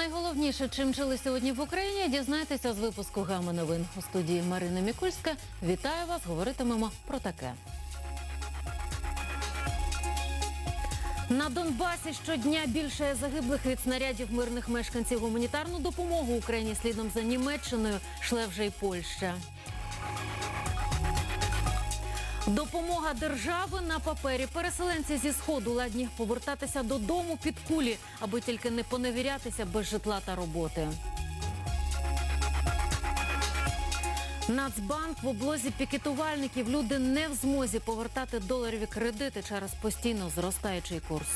Найголовніше, чим жили сьогодні в Україні, дізнайтеся з випуску Гама новин у студії Марина Мікульська. Вітаю вас! Говоритимемо про таке. На Донбасі щодня більше загиблих від снарядів мирних мешканців. Гуманітарну допомогу Україні слідом за Німеччиною шле вже й Польща. Допомога держави на папері. Переселенці зі сходу ладні повертатися додому під кулі, аби тільки не поневірятися без житла та роботи. Нацбанк в облозі пікетувальників люди не в змозі повертати доларові кредити через постійно зростаючий курс.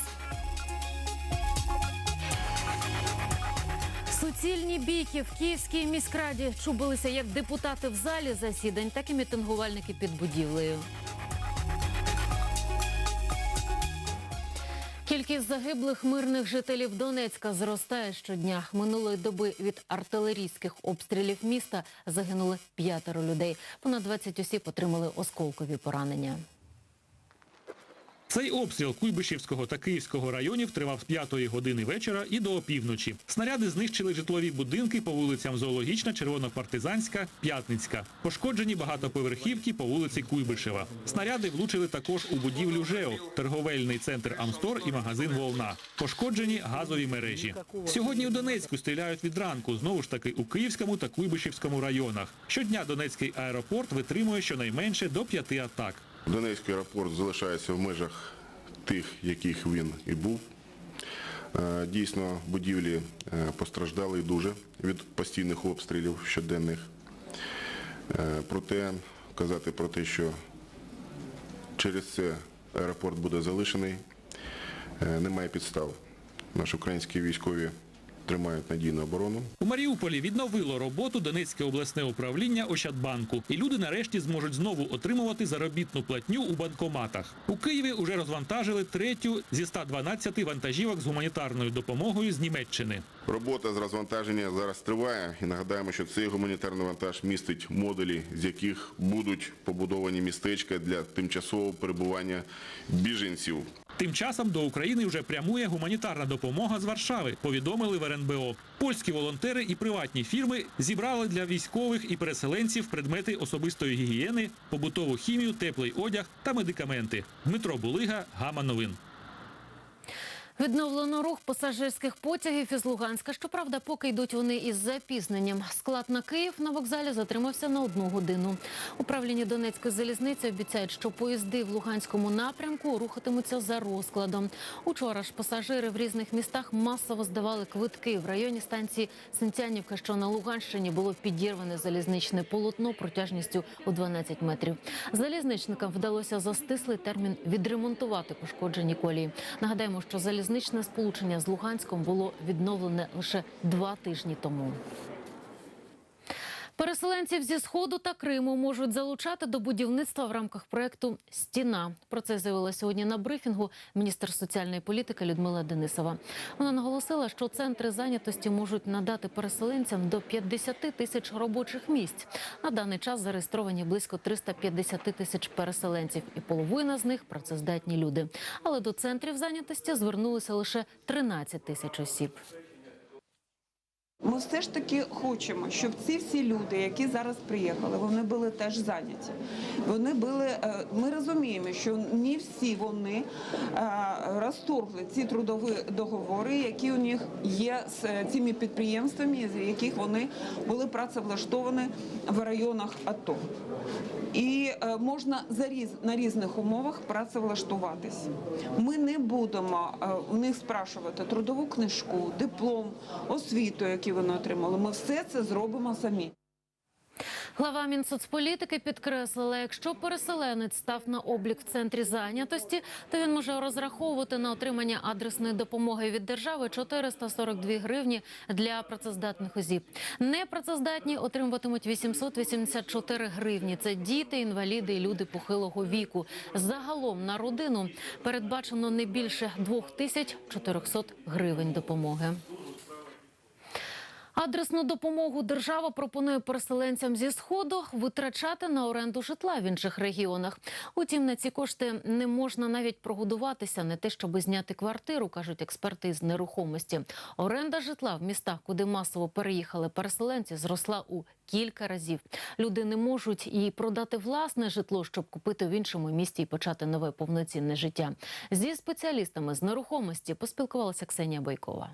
Суцільні бійки в Київській міськраді чубилися як депутати в залі засідань, так і мітингувальники під будівлею. Кількість загиблих мирних жителів Донецька зростає щодня. Минулої доби від артилерійських обстрілів міста загинули п'ятеро людей. Понад 20 осіб отримали осколкові поранення. Цей обстріл Куйбишівського та Київського районів тривав з 5 години вечора і до опівночі. Снаряди знищили житлові будинки по вулицям Зоологічна, Червонопартизанська, П'ятницька. Пошкоджені багатоповерхівки по вулиці Куйбишева. Снаряди влучили також у будівлю ЖЕО, торговельний центр Амстор і магазин Волна. Пошкоджені газові мережі. Сьогодні у Донецьку стріляють від ранку, знову ж таки у Київському та Куйбишівському районах. Щодня Донецький аеропорт витримує щонайменше до п'яти атак. Донецький аеропорт залишається в межах тих, яких він і був. Е, Дійсно, будівлі е, постраждали дуже від постійних обстрілів щоденних. Е, Проте казати про те, що через це аеропорт буде залишений, немає підстав. Наші українські військові тримають надійну оборону. У Маріуполі відновило роботу Донецьке обласне управління Ощадбанку, і люди нарешті зможуть знову отримувати заробітну платню у банкоматах. У Києві уже розвантажили третю зі 112 вантажівок з гуманітарною допомогою з Німеччини. Робота з розвантаження зараз триває і нагадаємо, що цей гуманітарний вантаж містить модулі, з яких будуть побудовані містечка для тимчасового перебування біженців. Тим часом до України вже прямує гуманітарна допомога з Варшави. Повідомили в РНБО. Польські волонтери і приватні фірми зібрали для військових і переселенців предмети особистої гігієни, побутову хімію, теплий одяг та медикаменти. Дмитро Булига, Гама Новин. Відновлено рух пасажирських потягів із Луганська. Щоправда, поки йдуть вони із запізненням. Склад на Київ на вокзалі затримався на одну годину. Управління Донецької залізниці обіцяють, що поїзди в Луганському напрямку рухатимуться за розкладом. Учора ж пасажири в різних містах масово здавали квитки. В районі станції Синтянівка, що на Луганщині, було підірване залізничне полотно протяжністю у 12 метрів. Залізничникам вдалося за стислий термін відремонтувати пошкоджені колії. Нагадаємо, що залізничне сполучення з Луганськом було відновлене лише два тижні тому. Переселенців зі сходу та Криму можуть залучати до будівництва в рамках проекту Стіна. Про це заявила сьогодні на брифінгу міністр соціальної політики Людмила Денисова. Вона наголосила, що центри зайнятості можуть надати переселенцям до 50 тисяч робочих місць. На даний час зареєстровані близько 350 тисяч переселенців, і половина з них працездатні люди. Але до центрів зайнятості звернулися лише 13 тисяч осіб. Ми все ж таки хочемо, щоб ці всі люди, які зараз приїхали, вони були теж зайняті. Вони були. е, Ми розуміємо, що не всі вони е, розторгли ці трудові договори, які у них є з е, цими підприємствами, з яких вони були працевлаштовані в районах АТО. І можна на різних умовах працевлаштуватись. Ми не будемо у них спрашувати трудову книжку, диплом, освіту, які вони отримали. Ми все це зробимо самі. Глава Мінсоцполітики підкреслила, якщо переселенець став на облік в центрі зайнятості, то він може розраховувати на отримання адресної допомоги від держави 442 гривні для працездатних осіб. Непрацездатні отримуватимуть 884 гривні. Це діти, інваліди і люди похилого віку. Загалом на родину передбачено не більше 2400 гривень допомоги. Адресну допомогу держава пропонує переселенцям зі сходу витрачати на оренду житла в інших регіонах. Утім, на ці кошти не можна навіть прогодуватися, не те, щоб зняти квартиру, кажуть експерти з нерухомості. Оренда житла в містах, куди масово переїхали переселенці, зросла у кілька разів. Люди не можуть і продати власне житло, щоб купити в іншому місті і почати нове повноцінне життя. Зі спеціалістами з нерухомості поспілкувалася Ксенія Бойкова.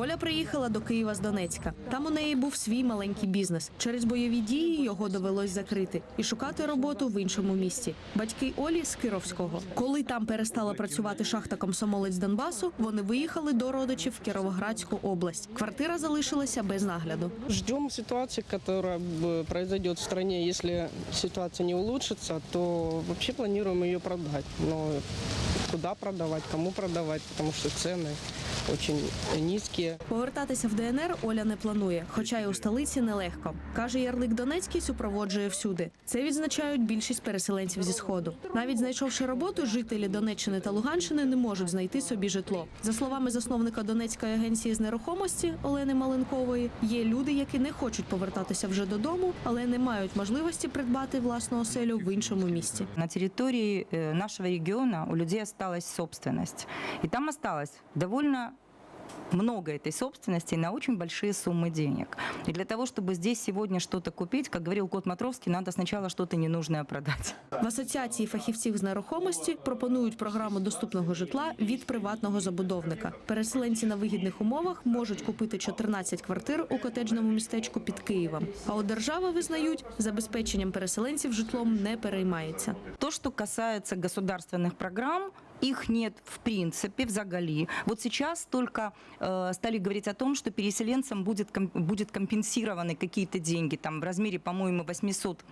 Оля приїхала до Києва з Донецька. Там у неї був свій маленький бізнес. Через бойові дії його довелось закрити і шукати роботу в іншому місті. Батьки Олі з Кировського. Коли там перестала працювати шахта комсомолець Донбасу, вони виїхали до родичів в Кіровоградську область. Квартира залишилася без нагляду. Ждем ситуации, которая э, в стране. Если ситуация не улучшится, то вообще планируем ее продать. Но куда продавать, кому продавать, потому что цены очень низкие. Повертатися в ДНР Оля не планує, хоча й у столиці нелегко. Каже, Ярлик Донецький супроводжує всюди. Це відзначають більшість переселенців зі сходу. Навіть знайшовши роботу, жителі Донеччини та Луганщини не можуть знайти собі житло. За словами засновника Донецької агенції з нерухомості Олени Маленкової, є люди, які не хочуть повертатися вже додому, але не мають можливості придбати власну оселю в іншому місті. На территории э, нашего региона у людей осталась собственность. И там осталось довольно много этой собственности на очень большие суммы денег. И для того, чтобы здесь сегодня что-то купить, как говорил Кот Матровский, надо сначала что-то ненужное продать. В асоціації фахівців з нерухомості пропонують програму доступного житла від приватного забудовника. Переселенці на вигідних умовах можуть купити 14 квартир у котеджному містечку під Києвом. А от держава визнають, забезпеченням переселенців житлом не переймається. То, что касается государственных программ, их нет в принципе в Загали. Вот сейчас только э, стали говорить о том, что переселенцам будет, ком- будет компенсированы какие-то деньги, там в размере, по-моему, 800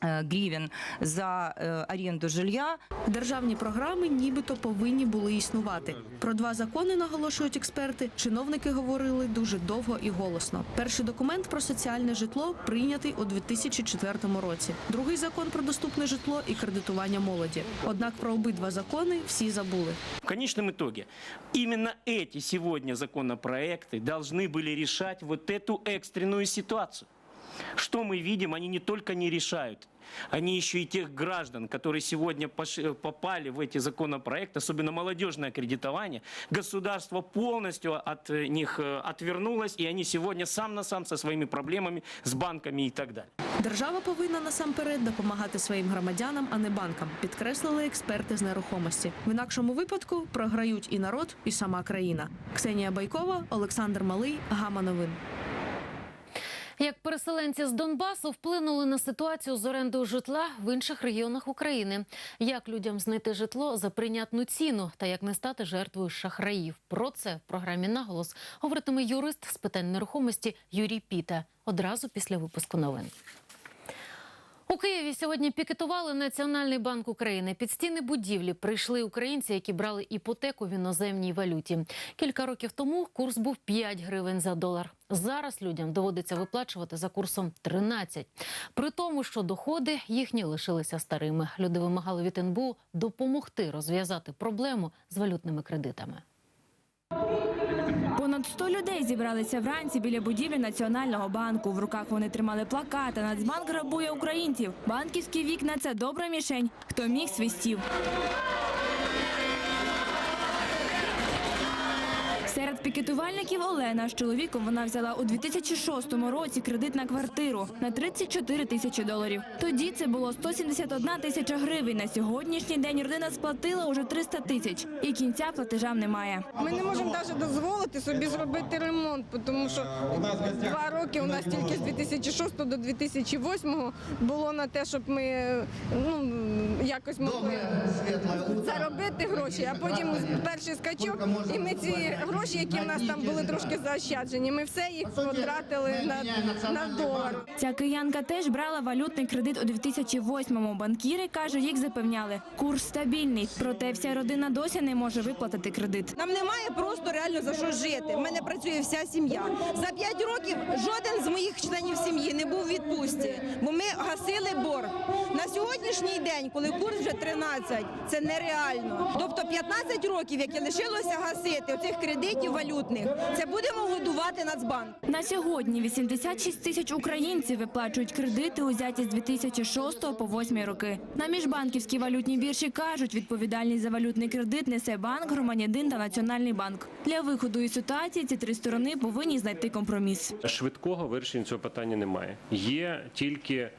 э, гривен за э, аренду жилья. Державні програми нібито повинні були існувати. Про два закони наголошують експерти. Чиновники говорили дуже довго і голосно. Перший документ про соціальне житло прийнятий у 2004 році. Другий закон про доступне житло і кредитування молоді. Однак про обидва закони всі забули. В конечном итоге именно эти сегодня законопроекты должны были решать вот эту экстренную ситуацию. Что мы видим, они не только не решают, они еще и тех граждан, которые сегодня пош- попали в эти законопроекты, особенно молодежное кредитование, государство полностью от э, них э, отвернулось, и они сегодня сам на сам со своими проблемами, с банками и так далее. Держава повинна насамперед допомагати своїм громадянам, а не банкам, підкреслили експерти з нерухомості. В інакшому випадку програють і народ, і сама країна. Ксенія Байкова, Олександр Малий, Гама Новин. Як переселенці з Донбасу вплинули на ситуацію з орендою житла в інших регіонах України, як людям знайти житло за прийнятну ціну та як не стати жертвою шахраїв. Про це в програмі наголос говоритиме юрист з питань нерухомості Юрій Піта одразу після випуску новин. У Києві сьогодні пікетували Національний банк України. Під стіни будівлі прийшли українці, які брали іпотеку в іноземній валюті. Кілька років тому курс був 5 гривень за долар. Зараз людям доводиться виплачувати за курсом 13. При тому, що доходи їхні лишилися старими. Люди вимагали від НБУ допомогти розв'язати проблему з валютними кредитами. Понад 100 людей зібралися вранці біля будівлі Національного банку. В руках вони тримали плакати. Нацбанк грабує українців. Банківські вікна це добра мішень. Хто міг свистів. Серед пікетувальників Олена з чоловіком вона взяла у 2006 році кредит на квартиру на 34 тисячі доларів. Тоді це було 171 тисяча гривень. На сьогоднішній день родина сплатила уже 300 тисяч, і кінця платежам немає. Ми не можемо навіть дозволити собі зробити ремонт, тому що два роки у нас тільки з 2006 до 2008 було на те, щоб ми ну, якось могли заробити гроші, а потім перший скачок, і ми ці гроші, які в нас там були трошки заощаджені, ми все їх потратили на, на долар. Ця киянка теж брала валютний кредит у 2008-му. Банкіри каже, їх запевняли, курс стабільний. Проте вся родина досі не може виплатити кредит. Нам немає просто реально за що жити. У мене працює вся сім'я. За 5 років жоден з моїх членів сім'ї не був у відпустці, бо ми гасили борг. На сьогоднішній день, коли курс вже 13. Це нереально. Тобто 15 років, які лишилося гасити оцих кредитів валютних, це будемо годувати Нацбанк. На сьогодні 86 тисяч українців виплачують кредити, узяті з 2006 по 2008 роки. На міжбанківській валютній біржі кажуть, відповідальність за валютний кредит несе банк, громадянин та національний банк. Для виходу із ситуації ці три сторони повинні знайти компроміс. Швидкого вирішення цього питання немає. Є тільки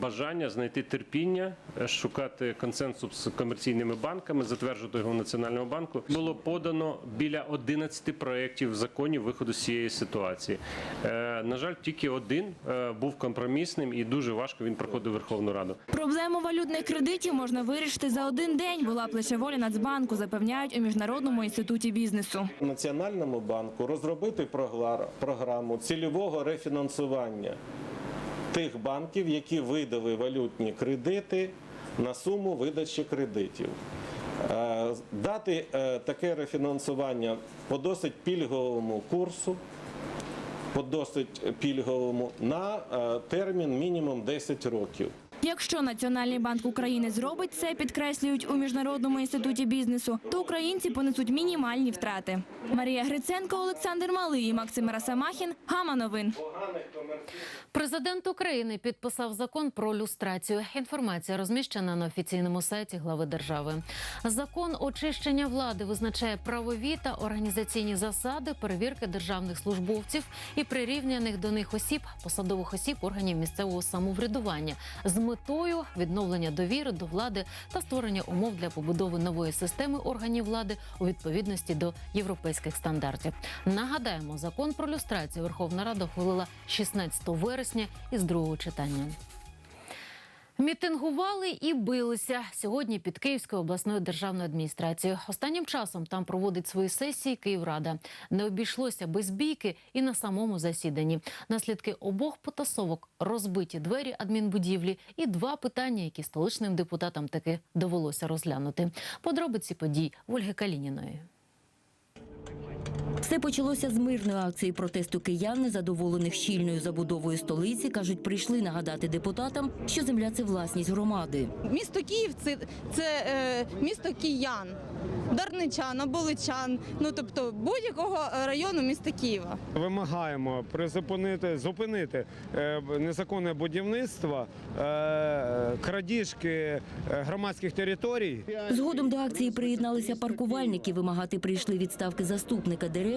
бажання знайти терпіння, е, шукати консенсус з комерційними банками, затверджувати його в Національному банку. Було подано біля 11 проєктів законів виходу з цієї ситуації. Е, На жаль, тільки один е, був компромісним і дуже важко він проходив Верховну Раду. Проблему валютних кредитів можна вирішити за один день. Була лише воля Нацбанку, запевняють у міжнародному інституті бізнесу. Національному банку розробити програму цільового рефінансування тих банків, які видали валютні кредити на суму видачі кредитів. Е, Дати е, таке рефінансування по досить пільговому курсу, по досить пільговому на е, термін мінімум 10 років. Якщо Національний банк України зробить це, підкреслюють у міжнародному інституті бізнесу, то українці понесуть мінімальні втрати. Марія Гриценко, Олександр Малий, Максим Расамахін. Гама новин. Президент України підписав закон про люстрацію. Інформація розміщена на офіційному сайті глави держави. Закон очищення влади визначає правові та організаційні засади перевірки державних службовців і прирівняних до них осіб, посадових осіб органів місцевого самоврядування з метою відновлення довіри до влади та створення умов для побудови нової системи органів влади у відповідності до європейських стандартів. Нагадаємо, закон про люстрацію Верховна Рада ухвалила 16 вересня із другого читання. Мітингували і билися сьогодні під Київською обласною державною адміністрацією. Останнім часом там проводить свої сесії Київрада. Не обійшлося без бійки і на самому засіданні. Наслідки обох потасовок розбиті двері адмінбудівлі і два питання, які столичним депутатам таки довелося розглянути. Подробиці подій Ольги Калініної. Все почалося з мирної акції протесту киян, незадоволених щільною забудовою столиці. кажуть, прийшли нагадати депутатам, що земля це власність громади. Місто Київ це, це е, місто киян, дарничан, оболичан, ну тобто будь-якого району міста Києва. Вимагаємо призупинити, зупинити е, незаконне будівництво, е, крадіжки е, громадських територій. Згодом до акції приєдналися паркувальники. Вимагати прийшли відставки заступника директора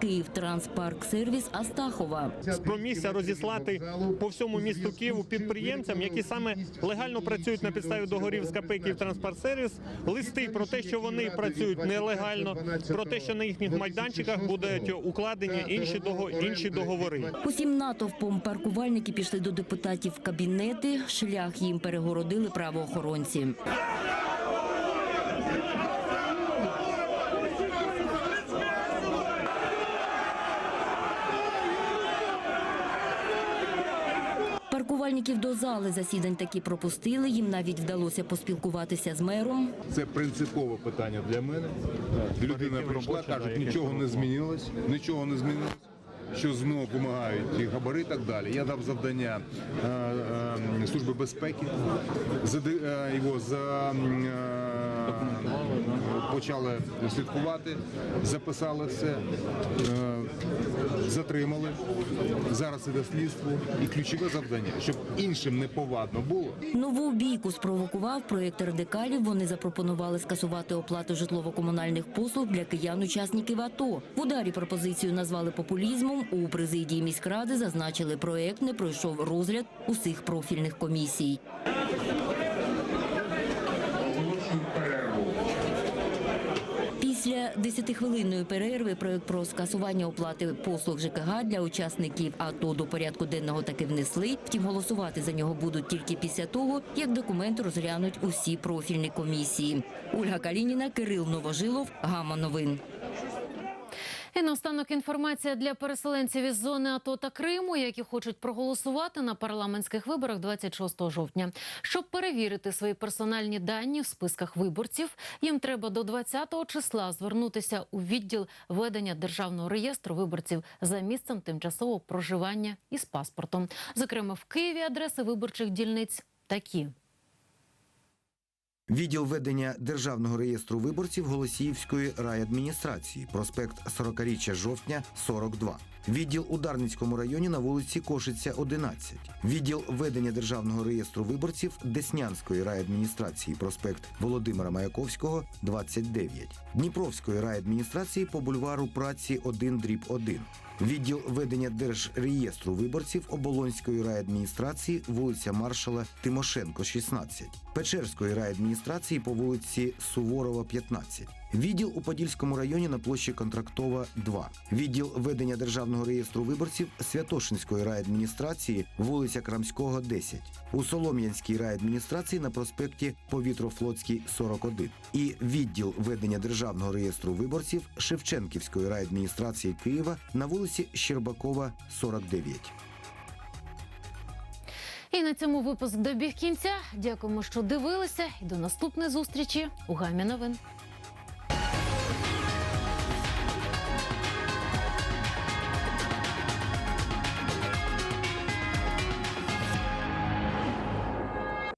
«Київтранспарксервіс» Астахова. Спромігся розіслати по всьому місту Києву підприємцям, які саме легально працюють на підставі договорів з КП «Київтранспортсервіс», листи про те, що вони працюють нелегально, про те, що на їхніх майданчиках будуть укладені інші інші договори. Усім натовпом паркувальники пішли до депутатів в кабінети. Шлях їм перегородили правоохоронці. Паркувальників до зали засідань таки пропустили. Їм навіть вдалося поспілкуватися з мером. Це принципове питання для мене. Людина прийшла, кажуть, нічого не змінилось, нічого не змінилось. Що знову вимагають ті габари і так далі. Я дав завдання е, е, Служби безпеки, е, його за, почали слідкувати, записали все, затримали. Зараз іде слідство. І ключове завдання, щоб іншим неповадно було. Нову бійку спровокував проєкт радикалів. Вони запропонували скасувати оплату житлово-комунальних послуг для киян-учасників АТО. В ударі пропозицію назвали популізмом. У президії міськради зазначили, проєкт не пройшов розгляд усіх профільних комісій. Після 10-хвилинної перерви проект про скасування оплати послуг ЖКГ для учасників АТО до порядку денного таки внесли. Втім, голосувати за нього будуть тільки після того, як документ розглянуть усі профільні комісії. Ольга Калініна, Кирил Новожилов, Гама новин. І наостанок інформація для переселенців із зони АТО та Криму, які хочуть проголосувати на парламентських виборах 26 жовтня. Щоб перевірити свої персональні дані в списках виборців, їм треба до 20 числа звернутися у відділ ведення державного реєстру виборців за місцем тимчасового проживання із паспортом. Зокрема, в Києві адреси виборчих дільниць такі. Відділ ведення Державного реєстру виборців Голосіївської райадміністрації, проспект 40-річчя жовтня, 42. Відділ у Дарницькому районі на вулиці Кошиця, 11. Відділ ведення Державного реєстру виборців Деснянської райадміністрації, проспект Володимира Маяковського, 29. Дніпровської райадміністрації по бульвару праці 1 дріб 1. Відділ ведення Держреєстру виборців Оболонської райадміністрації, вулиця Маршала Тимошенко, 16. Печерської райадміністрації по вулиці Суворова, 15. Відділ у Подільському районі на площі Контрактова, 2. Відділ ведення Державного реєстру виборців Святошинської райадміністрації, вулиця Крамського, 10. У Солом'янській райадміністрації на проспекті Повітрофлотський, 41. І відділ ведення Державного реєстру виборців Шевченківської райадміністрації Києва на вулиці Щербакова, 49. І на цьому випуск добіг кінця. Дякуємо, що дивилися. І до наступної зустрічі у гамі новин.